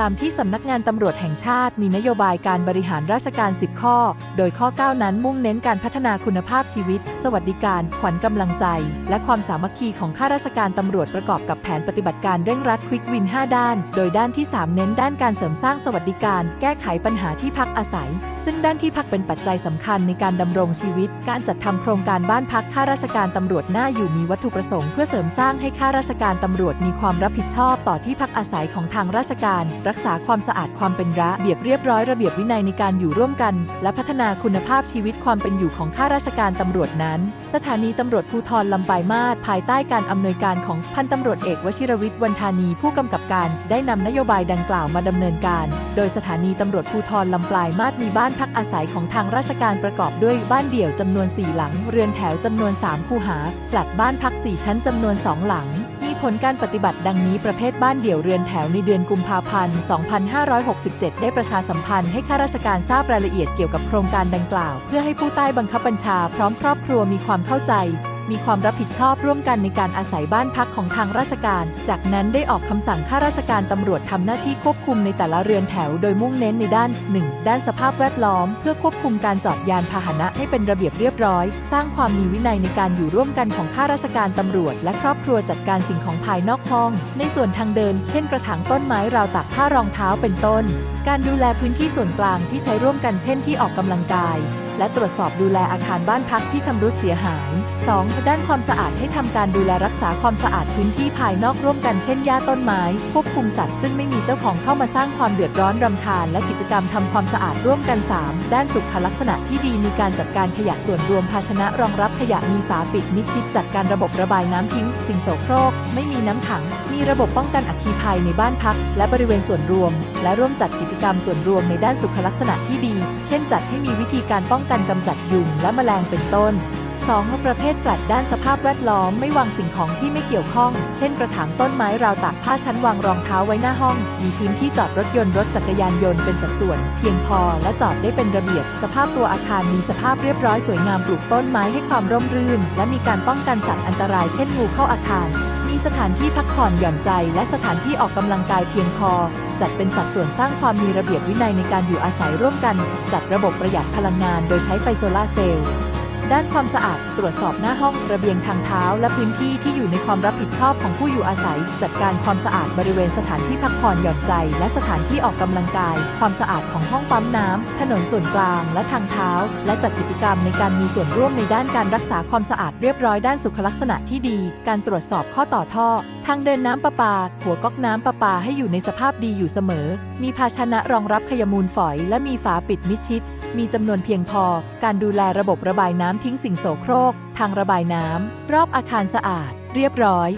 ตามที่สำนักงานตำรวจแห่งชาติมีนโยบายการบริหารราชการ 10 ข้อ โดยข้อ 9 นั้นมุ่งเน้นการพัฒนาคุณภาพชีวิต สวัสดิการ ขวัญกำลังใจ และความสามัคคีของข้าราชการตำรวจประกอบกับแผนปฏิบัติการเร่งรัดควิกวิน 5 ด้าน โดยด้านที่ 3 เน้นด้านการเสริมสร้างสวัสดิการ แก้ไขปัญหาที่พักอาศัย ซึ่งด้านที่พักเป็นปัจจัยสำคัญในการดำรงชีวิต การจัดทำโครงการบ้านพักข้าราชการตำรวจหน้าอยู่มีวัตถุประสงค์เพื่อเสริมสร้างให้ข้าราชการตำรวจมีความรับผิดชอบต่อที่พักอาศัยของทางราชการรักษาความสะอาดความเป็นระเบียบเรียบร้อยระเบียบวินัยในการอยู่ร่วมกัน และพัฒนาคุณภาพชีวิตความเป็นอยู่ของข้าราชการตำรวจนั้น สถานีตำรวจภูธรลำปายมาศภายใต้การอำนวยการของพันตำรวจเอกวชิรวิทย์วันธานีผู้กำกับการ ได้นำนโยบายดังกล่าวมาดำเนินการ โดยสถานีตำรวจภูธรลำปลายมาศมีบ้านพักอาศัยของทางราชการประกอบด้วยบ้านเดี่ยวจำนวน 4 หลัง เรือนแถวจำนวน 3 คูหาแฟลตบ้านพัก 4 ชั้นจำนวน 2 หลัง มีผลการปฏิบัติดังนี้ประเภทบ้านเดี่ยวเรือนแถวในเดือนกุมภาพันธ์ 2567 ได้ประชาสัมพันธ์ให้ข้าราชการทราบรายละเอียดเกี่ยวกับโครงการดังกล่าว เพื่อให้ผู้ใต้บังคับบัญชาพร้อมครอบครัวมีความเข้าใจ มีความรับผิดชอบร่วมกันในการอาศัยบ้านพักของทางราชการ จากนั้นได้ออกคำสั่งข้าราชการตำรวจทำหน้าที่ควบคุมในแต่ละเรือนแถว โดยมุ่งเน้นในด้าน 1. ด้านสภาพแวดล้อม เพื่อควบคุมการจอดยานพาหนะให้เป็นระเบียบเรียบร้อย สร้างความมีวินัยในการอยู่ร่วมกันของข้าราชการตำรวจ และครอบครัวจัดการสิ่งของภายนอกห้อง ในส่วนทางเดิน เช่น กระถางต้นไม้ราวตากผ้ารองเท้าเป็นต้น การดูแลพื้นที่ส่วนกลางที่ใช้ร่วมกันเช่นที่ออกกำลังกายและตรวจสอบดูแลอาคารบ้านพักที่ชำรุดเสียหาย 2. ด้านความสะอาดให้ทำการดูแลรักษาความสะอาดพื้นที่ภายนอกร่วมกันเช่นหญ้าต้นไม้ ควบคุมสัตว์ซึ่งไม่มีเจ้าของเข้ามาสร้างความเดือดร้อนรำคาญและกิจกรรมทำความสะอาดร่วมกัน 3. ด้านสุขลักษณะที่ดีมีการจัดการขยะส่วนรวมภาชนะรองรับขยะมีฝาปิดมิดชิดจัดการระบบระบายน้ำทิ้ง สิ่งโสโครก ไม่มีน้ำขัง มีระบบป้องกันอัคคีภัยในบ้านพัก และบริเวณส่วนรวม และร่วมจัดกิจกรรมส่วนรวมในด้านสุขลักษณะที่ดี เช่น จัดให้มีวิธีการป้องกันกำจัดยุงและแมลงเป็นต้น 2. ประเภทแฟลตด้านสภาพแวดล้อมไม่วางสิ่งของที่ไม่เกี่ยวข้อง เช่นกระถางต้นไม้ราวตากผ้าชั้นวางรองเท้าไว้หน้าห้อง มีพื้นที่จอดรถยนต์รถจักรยานยนต์เป็นสัดส่วน เพียงพอและจอดได้เป็นระเบียบ สภาพตัวอาคารมีสภาพเรียบร้อยสวยงามปลูกต้นไม้ให้ความร่มรื่น และมีการป้องกันสัตว์อันตรายเช่นงูเข้าอาคาร สถานที่พักผ่อนหย่อนใจ และสถานที่ออกกำลังกายเพียงพอ จัดเป็นสัดส่วนสร้างความมีระเบียบวินัยในการอยู่อาศัยร่วมกัน จัดระบบประหยัดพลังงานโดยใช้ไฟโซลาเซลล์ ด้านความสะอาด ตรวจสอบหน้าห้อง ระเบียงทางเท้า และพื้นที่ที่อยู่ในความรับผิดชอบของผู้อยู่อาศัย จัดการความสะอาดบริเวณสถานที่พักผ่อนหย่อนใจ และสถานที่ออกกำลังกาย ความสะอาดของห้องปั๊มน้ำ ถนนส่วนกลาง และทางเท้า และจัดกิจกรรมในการมีส่วนร่วมในด้านการรักษาความสะอาดเรียบร้อยด้านสุขลักษณะที่ดี การตรวจสอบข้อต่อท่อ ทางเดินน้ำประปา หัวก๊อกน้ำประปาให้อยู่ในสภาพดีอยู่เสมอ มีภาชนะรองรับขยมูลฝอย และมีฝาปิดมิดชิด มีจำนวนเพียงพอ การดูแลระบบระบายน้ำทิ้งสิ่งโสโครก ทางระบายน้ำรอบอาคารสะอาด เรียบร้อย